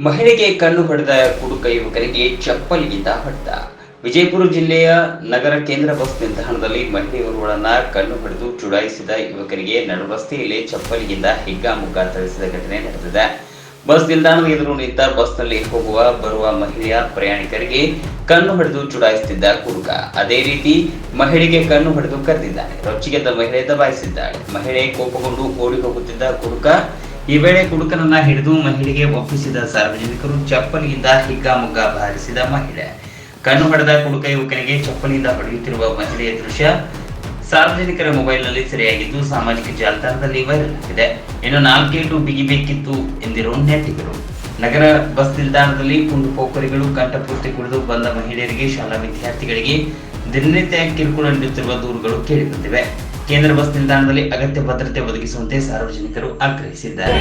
ಮಹಿಳೆಗೆ ಕಣ್ಣು ಹೊಡೆದ ಕುಡುಕ ಯುವಕರಿಗೆ ಚಪ್ಪಲಿಗಿಂತ ಹೊಡೆದ ವಿಜಯಪುರ ಜಿಲ್ಲೆಯ ನಗರ ಕೇಂದ್ರ ಬಸ್ ನಿಲ್ದಾಣದಲ್ಲಿ ಮಹಿಳೆಯರುಗಳನ್ನ ಕಣ್ಣು ಹೊಡೆದು ಚುಡಾಯಿಸಿದ ಯುವಕರಿಗೆ ನಡು ರಸ್ತೆಯಲ್ಲಿ ಚಪ್ಪಲಿಗಿಂದ ಹಿಗ್ಗಾಮುಗ್ಗಾ ಥಳಿಸಿದ ಘಟನೆ ನಡೆದಿದೆ. ಬಸ್ ನಿಲ್ದಾಣದ ಎದುರು ನಿಂತ ಬಸ್ನಲ್ಲಿ ಹೋಗುವ ಬರುವ ಮಹಿಳೆಯ ಪ್ರಯಾಣಿಕರಿಗೆ ಕಣ್ಣು ಹೊಡೆದು ಚುಡಾಯಿಸುತ್ತಿದ್ದ ಕುಡುಕ. ಅದೇ ರೀತಿ ಮಹಿಳೆಗೆ ಕಣ್ಣು ಹೊಡೆದು ಕರೆದಿದ್ದಾನೆ. ರೊಚ್ಚಿಗೆದ್ದ ಮಹಿಳೆ ದಬಾಯಿಸಿದ್ದಾಳೆ. ಮಹಿಳೆ ಕೋಪಗೊಂಡು ಓಡಿ ಹೋಗುತ್ತಿದ್ದ ಕುಡುಕ ಈ ವೇಳೆ ಕುಡುಕನನ್ನ ಹಿಡಿದು ಮಹಿಳೆಗೆ ಒಪ್ಪಿಸಿದ ಸಾರ್ವಜನಿಕರು ಚಪ್ಪಲಿಯಿಂದ ಹಿಗ್ಗಾಮುಗ್ಗ ಬಾರಿಸಿದ ಮಹಿಳೆ. ಕಣ್ಣು ಹೊಡೆದ ಕುಡುಕ ಯುವಕನಿಗೆ ಚಪ್ಪಲಿಯಿಂದ ಹೊಡೆಯುತ್ತಿರುವ ಮಹಿಳೆಯ ದೃಶ್ಯ ಸಾರ್ವಜನಿಕರ ಮೊಬೈಲ್ನಲ್ಲಿ ಸೆರೆಯಾಗಿದ್ದು ಸಾಮಾಜಿಕ ಜಾಲತಾಣದಲ್ಲಿ ವೈರಲ್ ಆಗಿದೆ. ಇನ್ನು ನಾಲ್ಕೇಟು ಬಿಗಿಬೇಕಿತ್ತು ಎಂದಿರೋ ನೆಟ್ಟಿಗರು. ನಗರ ಬಸ್ ನಿಲ್ದಾಣದಲ್ಲಿ ಕುಂಡು ಪೋಖರಿಗಳು ಕಂಠಪೂರ್ತಿ ಕುಡಿದು ಬಂದ ಮಹಿಳೆಯರಿಗೆ ಶಾಲಾ ವಿದ್ಯಾರ್ಥಿಗಳಿಗೆ ದಿನನಿತ್ಯ ಕಿರುಕುಳ ನೀಡುತ್ತಿರುವ ದೂರುಗಳು ಕೇಳಿಬಂದಿವೆ. ಕೇಂದ್ರ ಬಸ್ ನಿಲ್ದಾಣದಲ್ಲಿ ಅಗತ್ಯ ಭದ್ರತೆ ಒದಗಿಸುವಂತೆ ಸಾರ್ವಜನಿಕರು ಆಗ್ರಹಿಸಿದ್ದಾರೆ!